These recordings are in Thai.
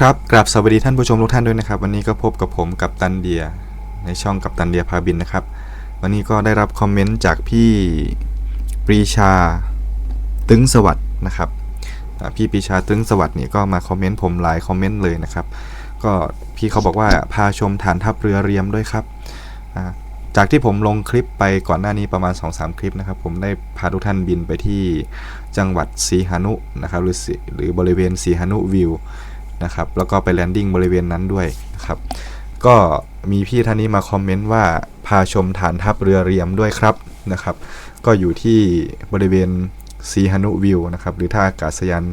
ครับกราบสวัสดีท่านผู้ชมทุกท่านด้วยนะครับ วันนี้ก็พบกับผมกับตันเดีย ในช่องกับตันเดียพาบินนะครับ วันนี้ก็ได้รับคอมเมนต์จากพี่ปรีชาตึงสวัสด์นะครับพี่ปรีชาตึงสวัสด์นี่ก็มาคอมเมนต์ผมหลายคอมเมนต์เลยนะครับ ก็พี่เขาบอกว่าพาชมฐานทัพเรือเรียมด้วยครับจากที่ผมลงคลิปไปก่อนหน้านี้ประมาณ 2-3 คลิปนะครับ ผมได้พาทุกท่านบินไปที่จังหวัดสีหานุนะครับหรือหรือบริเวณสีหานุวิว นะครับ แล้วก็ไปแลนดิ้งบริเวณนั้นด้วยนะครับ ก็มีพี่ท่านนี้มาคอมเมนต์ว่าพาชมฐานทัพเรือเรียมด้วยครับนะครับ ก็อยู่ที่บริเวณสีหนุวิวนะครับหรือท่าอากาศยาน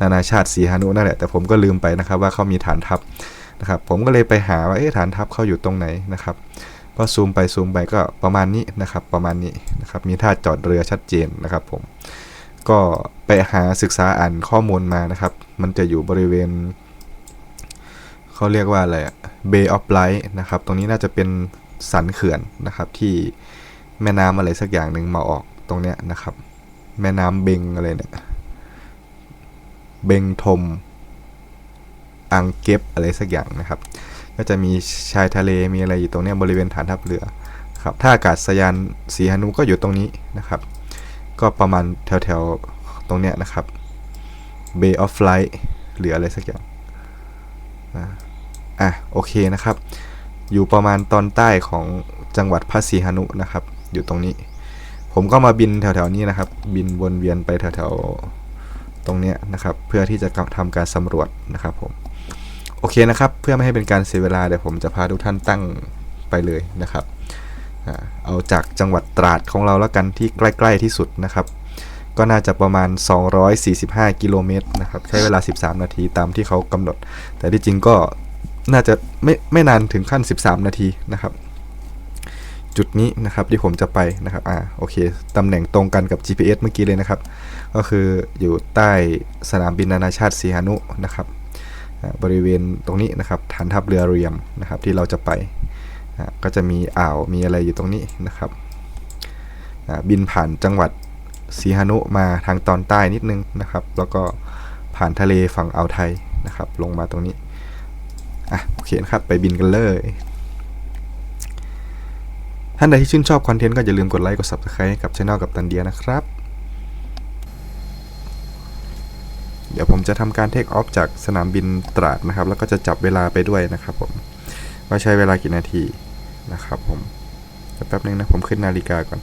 นานาชาติสีหนุนั่นแหละแต่ผมก็ลืมไปนะครับว่าเขามีฐานทัพนะครับผมก็เลยไปหาว่าเอ๊ะฐานทัพเขาอยู่ตรงไหนนะครับก็ซูมไปซูมไปก็ประมาณนี้นะครับประมาณนี้นะครับมีท่าจอดเรือชัดเจนนะครับผมก็ไปหาศึกษาอ่านข้อมูลมานะครับ มันจะอยู่บริเวณ เขาเรียกว่าอะไรอะ Bay of Light นะครับ ตรงนี้น่าจะเป็นสันเขื่อนนะครับ ที่แม่น้ำอะไรสักอย่างหนึ่งมาออกตรงเนี้ยนะครับ แม่น้ำเบงอะไรเนี่ยเบงทม อังเก็บอะไรสักอย่างนะครับ ก็จะมีชายทะเลมีอะไรอยู่ตรงเนี้ยบริเวณฐานทัพเรือครับท่าอากาศยานสีหนุก็อยู่ตรงนี้นะครับ ก็ประมาณแถวๆตรงเนี้ยนะครับ Bay of Light หรืออะไรสักอย่างนะ อะโอเคนะครับ อยู่ประมาณตอนใต้ของจังหวัดพระศรีหนุนะครับ อยู่ตรงนี้ ผมก็มาบินแถวๆนี้นะครับ บินวนเวียนไปแถวๆตรงเนี้ยนะครับ เพื่อที่จะทำการสำรวจนะครับผมโอเคนะครับ เพื่อไม่ให้เป็นการเสียเวลาเดี๋ยวผมจะพาทุกท่านตั้งไปเลยนะครับเอาจากจังหวัดตราดของเราแล้วกันที่ใกล้ๆที่สุดนะครับ ก็น่าจะประมาณ 245 กิโลเมตรนะครับ ใช้เวลา 13 นาทีตามที่เขากำหนด แต่ที่จริงก็ น่าจะไม่ไม่นานถึงขั้น 13 นาทีนะครับ จุดนี้นะครับที่ผมจะไปนะครับอ่าโอเคตำแหน่งตรงกันกับ GPS เมื่อกี้เลยนะครับ ก็คืออยู่ใต้สนามบินนานาชาติสีหานุนะครับบริเวณตรงนี้นะครับฐานทัพเรือเรียมนะครับที่เราจะไปก็จะมีอ่าวมีอะไรอยู่ตรงนี้นะครับบินผ่านจังหวัดสีหานุมาทางตอนใต้นิดนึงนะครับ แล้วก็ผ่านทะเลฝั่งอ่าวไทยนะครับ ลงมาตรงนี้ อะโอเคนะครับ ไปบินกันเลย ท่านใดที่ชื่นชอบคอนเทนต์ก็อย่าลืมกดไลค์กด Subscribe กับช่องกับตันเดียนะครับ เดี๋ยวผมจะทำการเทคออฟจากสนามบินตราดนะครับ แล้วก็จะจับเวลาไปด้วยนะครับผม ว่าใช้เวลากี่นาทีนะครับผมแป๊บนึงนะ ผมขึ้นนาฬิกาก่อน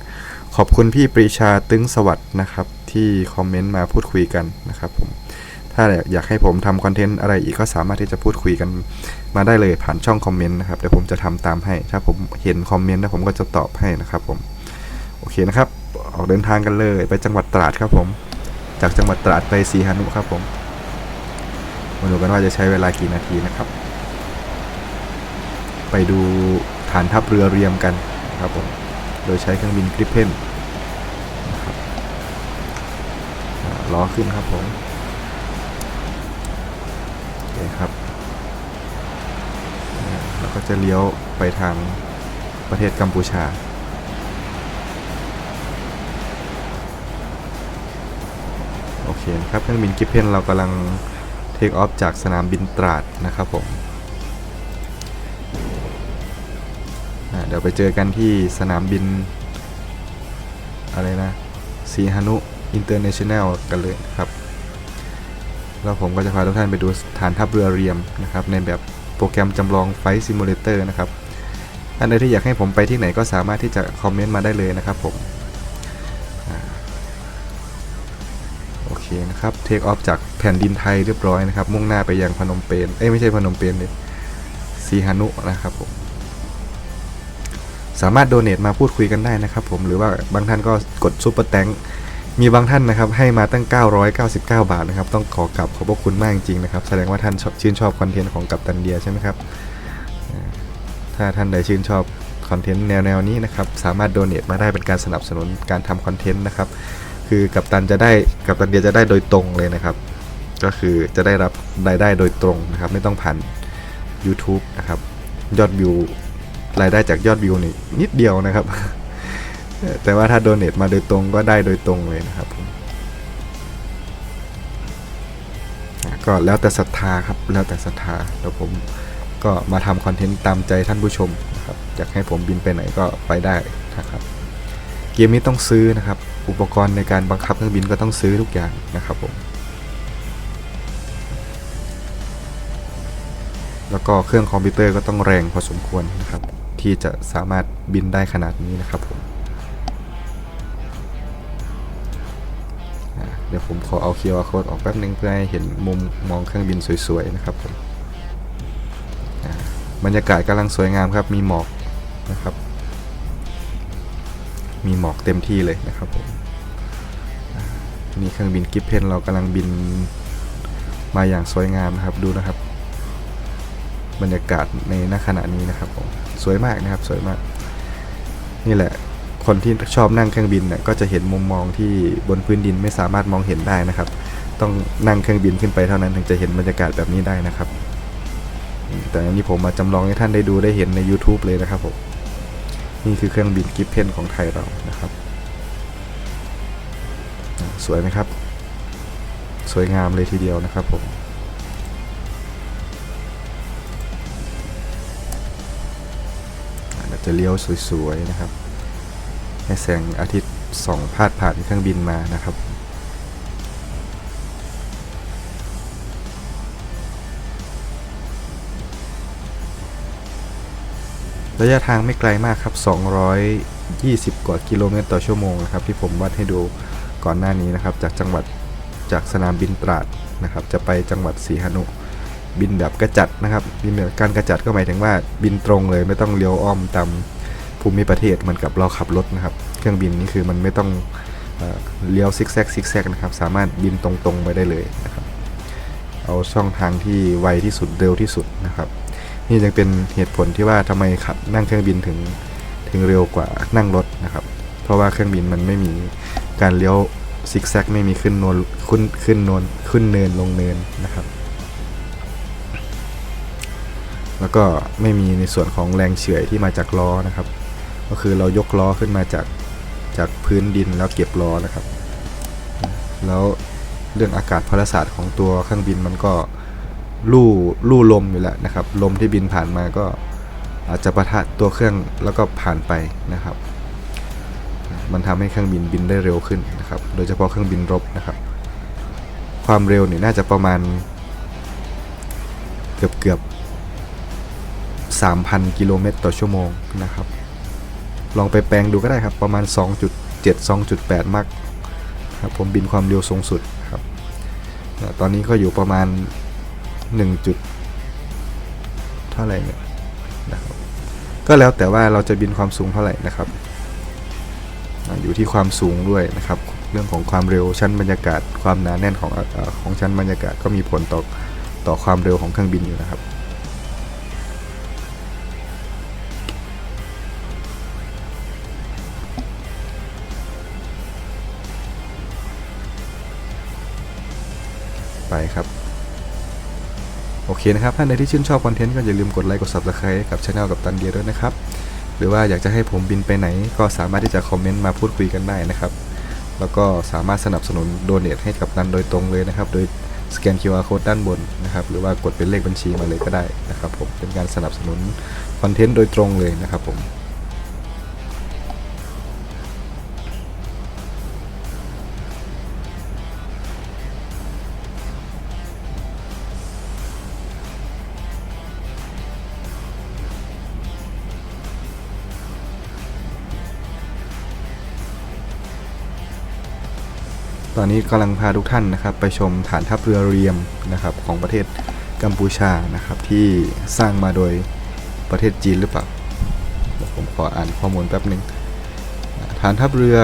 ขอบคุณพี่ปรีชาตึ้งสวัสด์นะครับ ที่คอมเมนต์มาพูดคุยกันนะครับผม ถ้าอยากให้ผมทำคอนเทนต์อะไรอีกก็สามารถที่จะพูดคุยกันมาได้เลยผ่านช่องคอมเมนต์นะครับเดี๋ยวผมจะทำตามให้ ถ้าผมเห็นคอมเมนต์แล้วผมก็จะตอบให้นะครับผมโอเคนะครับออกเดินทางกันเลยไปจังหวัดตราดครับผม จากจังหวัดตราดไปสีหานุครับผมมาดูกันว่าจะใช้เวลากี่นาทีนะครับ ไปดูฐานทัพเรือเรียมกันนะครับผมโดยใช้เครื่องบินกริปเพนนะครับล้อขึ้นครับผม ก็จะเลี้ยวไปทางประเทศกัมพูชา โอเคนะครับเครื่องบินกริปเพนเรากำลังเทคออฟจากสนามบินตราดนะครับผมเดี๋ยวไปเจอกันที่สนามบิน อะไรนะสีฮานุอินเตอร์เนชั่นแนลกันเลยครับ แล้วผมก็จะพาทุกท่านไปดูฐานทัพเรือเรียมนะครับในแบบ โปรแกรมจำลองไฟซิมูเลเตอร์นะครับท่านใดที่อยากให้ผมไปที่ไหนก็สามารถที่จะคอมเมนต์มาได้เลยนะครับผมอโอเคนะครับเทคออฟจากแผ่นดินไทยเรียบร้อยนะครับ มุ่งหน้าไปยังพนมเปญเอ้ยไม่ใช่พนมเปญเลยสีฮานุนะครับผมสามารถโดเน a มาพูดคุยกันได้นะครับผมหรือว่าบางท่านก็กดซุปเปอร์แตง มีบางท่านนะครับให้มาตั้ง 999 บาทนะครับต้องขอกลับขอบพระคุณมากจริงๆนะครับแสดงว่าท่านชอบชื่นชอบคอนเทนต์ของกัปตันเดียใช่ไหมครับถ้าท่านใดชื่นชอบคอนเทนต์แนวๆนี้นะครับสามารถโดเน a มาได้เป็นการสนับสนุนการทำคอนเทนต์นะครับคือกัปตันจะได้กัปตันเดียจะได้โดยตรงเลยนะครับ ก็คือจะได้รับรายได้โดยตรงนะครับไม่ต้องผ่าน YouTube นะครับยอดวิวรายได้จากยอดวิวนี่นิดเดียวนะครับ แต่ว่าถ้าโดเน a มาโดยตรงก็ได้โดยตรงเลยนะครับผมก็แล้วแต่ศรัทธาครับแล้วแต่ศรัทธาแล้วผมก็มาทำคอนเทนต์ตามใจท่านผู้ชมนะครับอยากให้ผมบินไปไหนก็ไปได้นะครับ เกมนี้ต้องซื้อนะครับ อุปกรณ์ในการบังคับเครื่องบินก็ต้องซื้อทุกอย่างนะครับผมแล้วก็เครื่องคอมพิวเตอร์ก็ต้องแรงพอสมควรนะครับ ที่จะสามารถบินได้ขนาดนี้นะครับผม เดี๋ยวผมขอเอา QR code ออกแป๊บนึงเพื่อให้เห็นมุมมองเครื่องบินสวยๆนะครับผมอะบรรยากาศกำลังสวยงามครับ มีหมอกนะครับ มีหมอกเต็มที่เลยนะครับผมนี่เครื่องบินกิฟเพนเรากำลังบินมาอย่างสวยงามนะครับดูนะครับ บรรยากาศในณขณะนี้นะครับผมสวยมากนะครับสวยมาก นี่แหละ คนที่ชอบนั่งเครื่องบินเนี่ยก็จะเห็นมุมมองที่บนพื้นดินไม่สามารถมองเห็นได้นะครับ ต้องนั่งเครื่องบินขึ้นไปเท่านั้นถึงจะเห็นบรรยากาศแบบนี้ได้นะครับ แต่อันนี้ผมมาจำลองให้ท่านได้ดูได้เห็นใน YouTube เลยนะครับผมนี่คือเครื่องบินกิฟเพนของไทยเรานะครับ สวยไหมครับ สวยงามเลยทีเดียวนะครับผมเราจะเลี้ยวสวยๆนะครับ ให้แสงอาทิตย์ส่องพาดผ่านเครื่องบินมานะครับ ระยะทางไม่ไกลมากครับ 220 กว่ากิโลเมตรต่อชั่วโมงนะครับ ที่ผมวัดให้ดูก่อนหน้านี้นะครับ จากจังหวัดจากสนามบินตราดนะครับ จะไปจังหวัดสีหนุบินแบบกระจัดนะครับบินแบบการกระจัดก็หมายถึงว่าบินตรงเลยไม่ต้องเลี้ยวอ้อมตาม ภูมิประเทศเหมือนกับเราขับรถนะครับ เครื่องบินนี่คือมันไม่ต้องเอเลี้ยวซิกแซกซิกแซกนะครับ สามารถบินตรงๆไปได้เลยนะครับ เอาช่องทางที่ไวที่สุดเร็วที่สุดนะครับ นี่จึงเป็นเหตุผลที่ว่าทำไมขับนั่งเครื่องบินถึงถึงเร็วกว่านั่งรถนะครับ เพราะว่าเครื่องบินมันไม่มีการเลี้ยวซิกแซกไม่มีขึ้นโนนขึ้นขึ้นโนนขึ้นเนินลงเนินนะครับ แล้วก็ไม่มีในส่วนของแรงเฉื่อยที่มาจากล้อนะครับ ก็คือเรายกล้อขึ้นมาจากจากพื้นดินแล้วเก็บล้อนะครับ แล้วเรื่องอากาศพลศาสตร์ของตัวเครื่องบินมันก็ลู่ลู่ลมอยู่แล้วนะครับ ลมที่บินผ่านมาก็อาจจะประทะตัวเครื่องแล้วก็ผ่านไปนะครับ มันทำให้เครื่องบินบินได้เร็วขึ้นนะครับ โดยเฉพาะเครื่องบินรบนะครับ ความเร็วนี่น่าจะประมาณเกือบเกือบ3,000 กิโลเมตรต่อชั่วโมงนะครับ ลองไปแปลงดูก็ได้ครับ ประมาณ 2.7 2.8 มักครับผมบินความเร็วสูงสุดครับตอนนี้ก็อยู่ประมาณ 1. จุดเท่าไหร่เนี่ยนะครับก็แล้วแต่ว่าเราจะบินความสูงเท่าไหร่นะครับอยู่ที่ความสูงด้วยนะครับ เรื่องของความเร็วชั้นบรรยากาศ ความหนาแน่นของอของชั้นบรรยากาศก็มีผลต่อต่อความเร็วของเครื่องบินอยู่นะครับ ไปครับ โอเคนะครับ ท่านใดที่ชื่นชอบคอนเทนต์ก็อย่าลืมกดไลค์กด subscribe กับช anel กับตันเดียด้วยนะครับ หรือว่าอยากจะให้ผมบินไปไหน ก็สามารถที่จะคอมเมนต์มาพูดคุยกันได้นะครับ แล้วก็สามารถสนับสนุนโดเนทให้กับตันโดยตรงเลยนะครับ โดยสแกน QR code ด้านบนนะครับ หรือว่ากดเป็นเลขบัญชีมาเลยก็ได้นะครับผม เป็นการสนับสนุนคอนเทนต์โดยตรงเลยนะครับผม ตอนนี้กำลังพาทุกท่านนะครับ ไปชมฐานทัพเรือเรียมนะครับของประเทศกัมพูชานะครับ ที่สร้างมาโดยประเทศจีนหรือเปล่าผมขออ่านข้อมูลแป๊บหนึ่งฐานทัพเรือ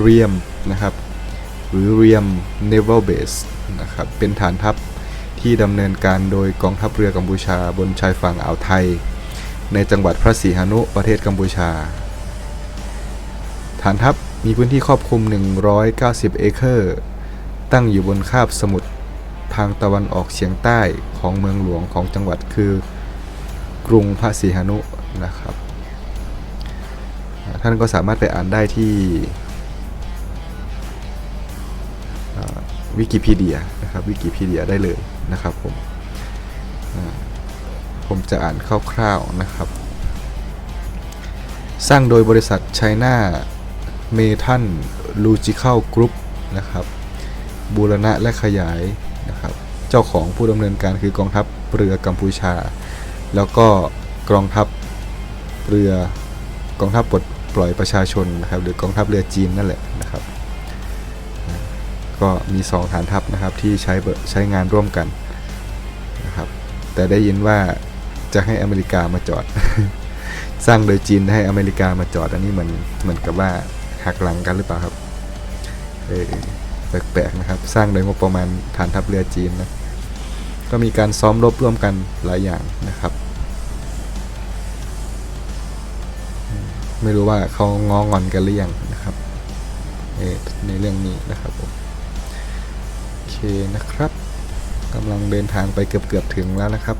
เรียมนะครับ หรือเรียม Naval Base นะครับเป็นฐานทัพที่ดำเนินการโดยกองทัพเรือกัมพูชาบนชายฝั่งอ่าวไทย ในจังหวัดพระศรีหนุประเทศกัมพูชา ฐานทัพ มีพื้นที่ครอบคลุม 190 เอเคอร์ ตั้งอยู่บนคาบสมุทรทางตะวันออกเฉียงใต้ของเมืองหลวงของจังหวัดคือกรุงพระศรีหนุนะครับ ท่านก็สามารถไปอ่านได้ที่วิกิพีเดียนะครับวิกิพีเดียได้เลยนะครับผมผมจะอ่านคร่าวๆนะครับ สร้างโดยบริษัทไชน่า China m e t a n Logical Group นะครับบูรณะและขยายนะครับเจ้าของผู้ดำเนินการคือกองทัพเรือกัมพูชา แล้วก็กองทัพเรือกองทัพปลดปล่อยประชาชนนะครับหรือกองทัพเรือจีนนั่นแหละนะครับก็มีสองฐานทัพนะครับที่ใช้ใช้งานร่วมกันนะครับแต่ได้ยินว่าจะให้อเมริกามาจอด สร้างโดยจีนให้อเมริกามาจอดอันนี้เหมือนเหมือนกับว่า หักหลังกันหรือเปล่าครับเออแปลกๆนะครับ สร้างโดยงบประมาณฐานทัพเรือจีนนะก็มีการซ้อมรบร่วมกันหลายอย่างนะครับ ไม่รู้ว่าเขาง้องอนกันหรือยังนะครับเออในเรื่องนี้นะครับผมโอเคนะครับกำลังเดินทางไปเกือบๆถึงแล้วนะครับ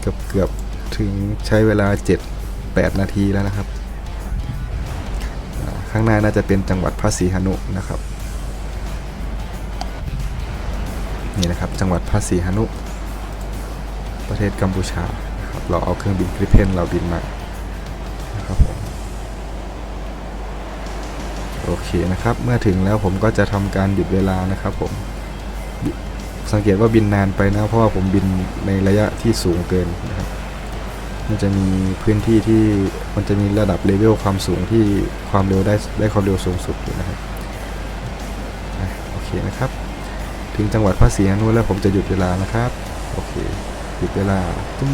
เกือบเกือบถึงใช้เวลา 7 8 นาทีแล้วนะครับ ข้างหน้าน่าจะเป็นจังหวัดพระศรีหนุนะครับนี่นะครับจังหวัดพระศรีหนุ ประเทศกัมพูชานะครับเราเอาเครื่องบินกริเพนเราบินมานะครับผมโอเคนะครับเมื่อถึงแล้วผมก็จะทำการหยุดเวลานะครับผมสังเกตว่าบินนานไปนะเพราะว่าผมบินในระยะที่สูงเกินนะครับ มันจะมีพื้นที่ที่มันจะมีระดับเลเวลความสูงที่ความเร็วได้ได้ความเร็วสูงสุดอยู่นะครับโอเคนะครับ ถึงจังหวัดพระศรีอนุแล้วผมจะหยุดเวลานะครับ โอเค หยุดเวลาตุ้ม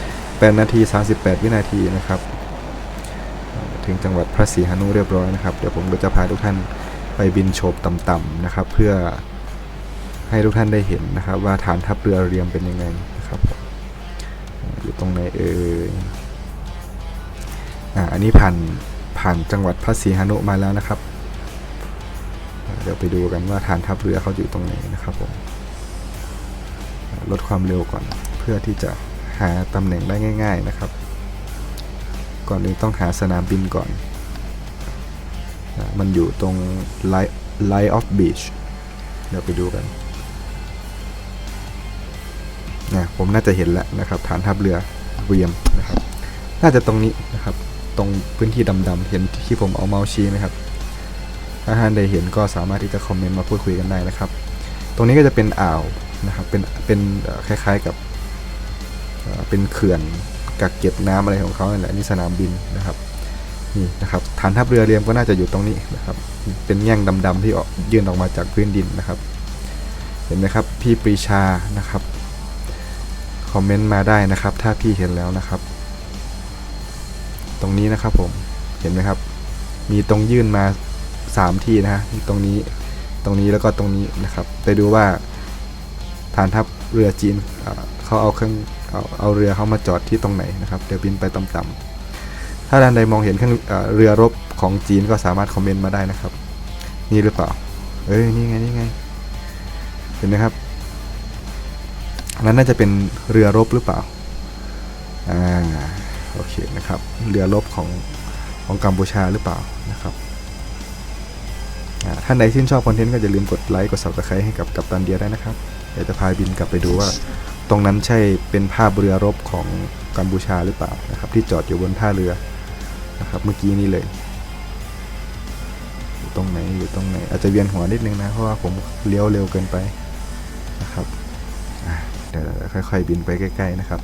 8นาที38วินาทีนะครับ ถึงจังหวัดพระศรีหนุเรียบร้อยนะครับ เดี๋ยวผมก็จะพาทุกท่านไปบินโฉบต่ำๆนะครับ เพื่อให้ทุกท่านได้เห็นนะครับ ว่าฐานทัพเรือเรียมเป็นยังไง ตรงไหนเอ่ยอ่าอันนี้ผ่านผ่านจังหวัดพระศรีหนุมาแล้วนะครับ เดี๋ยวไปดูกันว่าฐานทัพเรือเขาอยู่ตรงไหนนะครับผมลดความเร็วก่อนเพื่อที่จะหาตำแหน่งได้ง่าย ๆนะครับ ก่อนอื่นต้องหาสนามบินก่อนอมันอยู่ตรง Light Light of Beach เดี๋ยวไปดูกัน ผมน่าจะเห็นแล้วนะครับ ฐานทัพเรือเรียมนะครับ น่าจะตรงนี้นะครับ ตรงพื้นที่ดำๆเห็นที่ผมเอาเมาส์ชี้ไหมครับ ถ้าท่านได้เห็นก็สามารถที่จะคอมเมนต์มาพูดคุยกันได้นะครับ ตรงนี้ก็จะเป็นอ่าวนะครับ เป็นเป็นคล้ายๆกับเป็นเขื่อนกักเก็บน้ำอะไรของเขาเนี่ยแหละนี่สนามบินนะครับนี่นะครับฐานทัพเรือเรียมก็น่าจะอยู่ตรงนี้นะครับ เป็นแง่งดำๆที่ออกยื่นออกมาจากพื้นดินนะครับ เห็นไหมครับพี่ปรีชานะครับ คอมเมนต์มาได้นะครับ ถ้าพี่เห็นแล้วนะครับ ตรงนี้นะครับผมเห็นไหมครับ มีตรงยื่นมาสามที่นะฮะตรงนี้ตรงนี้แล้วก็ตรงนี้นะครับ ไปดูว่าฐานทัพเรือจีนเขาเอาเครื่องเอาเอาเรือเขามาจอดที่ตรงไหนนะครับเดี๋ยวบินไปต่ำๆถ้าท่านใดมองเห็นเครื่องเอเรือรบของจีนก็สามารถคอมเมนต์มาได้นะครับ นี่หรือเปล่าเอ้ยนี่ไงนี่ไงเห็นไหมครับ อันนั้นน่าจะเป็นเรือรบหรือเปล่า อ่า โอเคนะครับ เรือรบของของกัมพูชาหรือเปล่านะครับอ่าท่านใดชื่นชอบคอนเทนต์ก็อย่าลืมกดไลค์กด subscribe ให้กับกัปตันเดียได้นะครับ เดี๋ยวจะพาบินกลับไปดูว่า ตรงนั้นใช่เป็นภาพเรือรบของกัมพูชาหรือเปล่านะครับ ที่จอดอยู่บนท่าเรือนะครับเมื่อกี้นี้เลย อยู่ตรงไหนอยู่ตรงไหนอาจจะเวียนหัวนิดนึงนะเพราะว่าผมเลี้ยวเร็วเกินไปนะครับ เดี๋ยวค่อยๆบินไปใกล้ๆนะครับ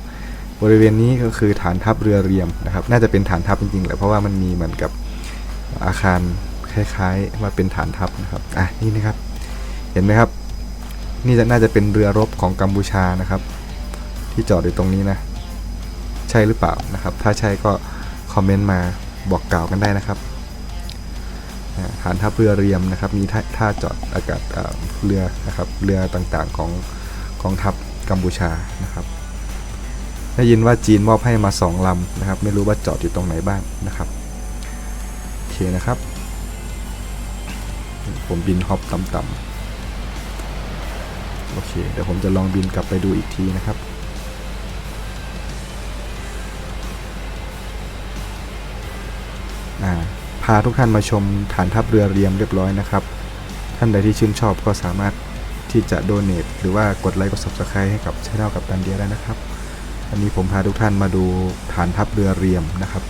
บริเวณนี้ก็คือฐานทัพเรือเรียมนะครับ น่าจะเป็นฐานทัพจริงๆแหละเพราะว่ามันมีเหมือนกับอาคารคล้ายๆว่าเป็นฐานทัพนะครับอะนี่นะครับเห็นไหมครับ นี่จะน่าจะเป็นเรือรบของกัมพูชานะครับ ที่จอดอยู่ตรงนี้นะ ใช่หรือเปล่านะครับ ถ้าใช่ก็คอมเมนต์มาบอกกล่าวกันได้นะครับฐานทัพเรือเรียมนะครับ มีท่าจอดอากาศเรือนะครับ เรือต่างๆของของทัพ กัมพูชานะครับ ได้ยินว่าจีนมอบให้มาสองลำนะครับ ไม่รู้ว่าจอดอยู่ตรงไหนบ้างนะครับโอเคนะครับ ผมบินฮอปต่ำๆโอเค เดี๋ยวผมจะลองบินกลับไปดูอีกทีนะครับพาทุกท่านมาชมฐานทัพเรือเรียมเรียบร้อยนะครับ ท่านใดที่ชื่นชอบก็สามารถ ที่จะโดเน a หรือว่ากดไลค์กด subscribe ให้กับช่องกับตันเดียได้นะครับวันนี้ผมพาทุกท่านมาดูฐานทัพเรือเรียมนะครับ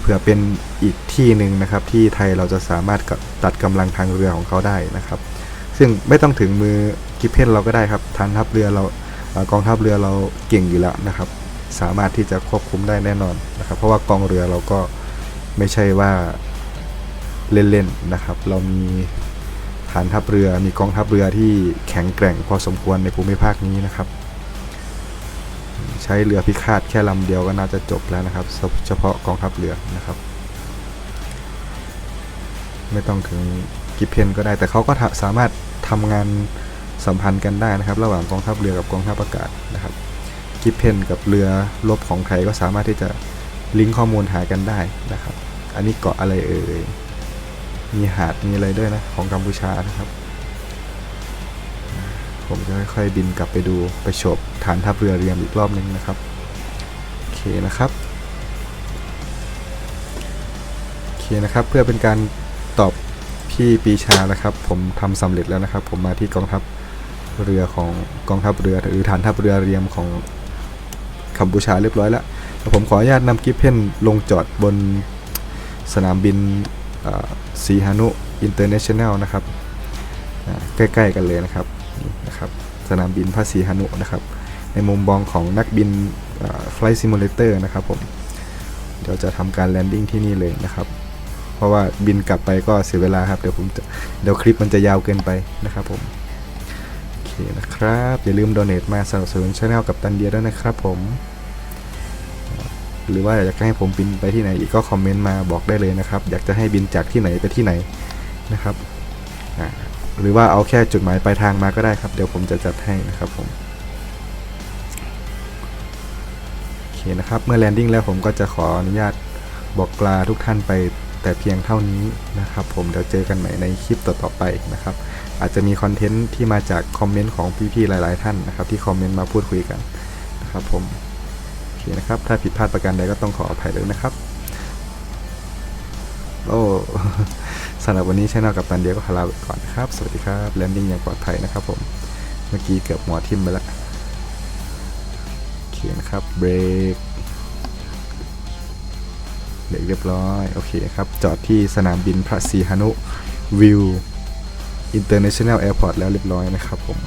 เพื่อเป็นอีกที่หนึ่งนะครับ ที่ไทยเราจะสามารถกับตัดกำลังทางเรือของเขาได้นะครับ ซึ่งไม่ต้องถึงมือกิฟเพนเราก็ได้ครับฐานทัพเรือเรากองทัพเรือเราเก่งอยู่แล้วนะครับ สามารถที่จะควบคุมได้แน่นอนนะครับ เพราะว่ากองเรือเราก็ไม่ใช่ว่าเล่นๆนะครับ เรามี ฐานทัพเรือมีกองทัพเรือที่แข็งแกร่งพอสมควรในภูมิภาคนี้นะครับ ใช้เรือพิฆาตแค่ลำเดียวก็น่าจะจบแล้วนะครับ เฉพาะกองทัพเรือนะครับ ไม่ต้องถึงกิเพนก็ได้แต่เขาก็สามารถทำงานสัมพันธ์กันได้นะครับ ระหว่างกองทัพเรือกับกองทัพอากาศนะครับ กิเพนกับเรือรบของไทยก็สามารถที่จะลิงก์ข้อมูลหากันได้นะครับ อันนี้เกาะอะไรเอ่ย มีหาดมีอะไรด้วยนะ ของกัมพูชานะครับ ผมจะค่อยๆบินกลับไปดูไปโฉบฐานทัพเรือเรียมอีกรอบหนึงนะครับโอเคนะครับโอเคนะครับเพื่อเป็นการตอบพี่ปีชานะครับ ผมทำสำเร็จแล้วนะครับ ผมมาที่กองทัพเรือของกองทัพเรือหรือฐานทัพเรือเรียมของกัมพูชาเรียบร้อยแล้วเดี๋ยวผมขออนุญาตนำกิฟเพนลงจอดบนสนามบิน ซีฮานุอินเตอร์เนชั่นแนลนะครับใกล้ๆกันเลยนะครับนี่นะครับ สนามบินภาษีฮานุนะครับ ในมุมมองของนักบินไฟล์ซิมูเลเตอร์นะครับผมเดี๋ยวจะทำการแลนดิ้งที่นี่เลยนะครับ เพราะว่าบินกลับไปก็เสียเวลาครับ เดี๋ยวผมจะเดี๋ยวคลิปมันจะยาวเกินไปนะครับผมโอเคนะครับ อย่าลืม donate มาสนับสนุนช่องกับตันเดียด้วยนะครับผม หรือว่าอยากจะให้ผมบินไปที่ไหนอีกก็คอมเมนต์มาบอกได้เลยนะครับ อยากจะให้บินจากที่ไหนไปที่ไหนนะครับหรือว่าเอาแค่จุดหมายปลายทางมาก็ได้ครับ เดี๋ยวผมจะจัดให้นะครับผมโอเคนะครับ เมื่อแลนดิ้งแล้วผมก็จะขออนุญาตบอกลาทุกท่านไปแต่เพียงเท่านี้นะครับ ผมเดี๋ยวเจอกันใหม่ในคลิปต่อๆไปนะครับ อาจจะมีคอนเทนต์ที่มาจากคอมเมนต์ของพี่ๆหลาย ๆ ท่านนะครับ ที่คอมเมนต์มาพูดคุยกันนะครับผม นะครับ ถ้าผิดพลาดประการใดก็ต้องขออภัยเลยนะครับ โอ้สำหรับวันนี้ช่องกับตันเดียวก็ขลาไปก่อนนะครับ สวัสดีครับแลนดิ้งอย่างปลอดภัยนะครับผมเมื่อกี้เกือบหัวทิ่มไปแล้วโอเคนะครับเบรกเบรกเรียบร้อย โอเคครับ จอดที่สนามบินพระศรีหนุ วิว อินเตอร์เนชั่นแนลแอร์พอร์ตแล้วเรียบร้อยนะครับผม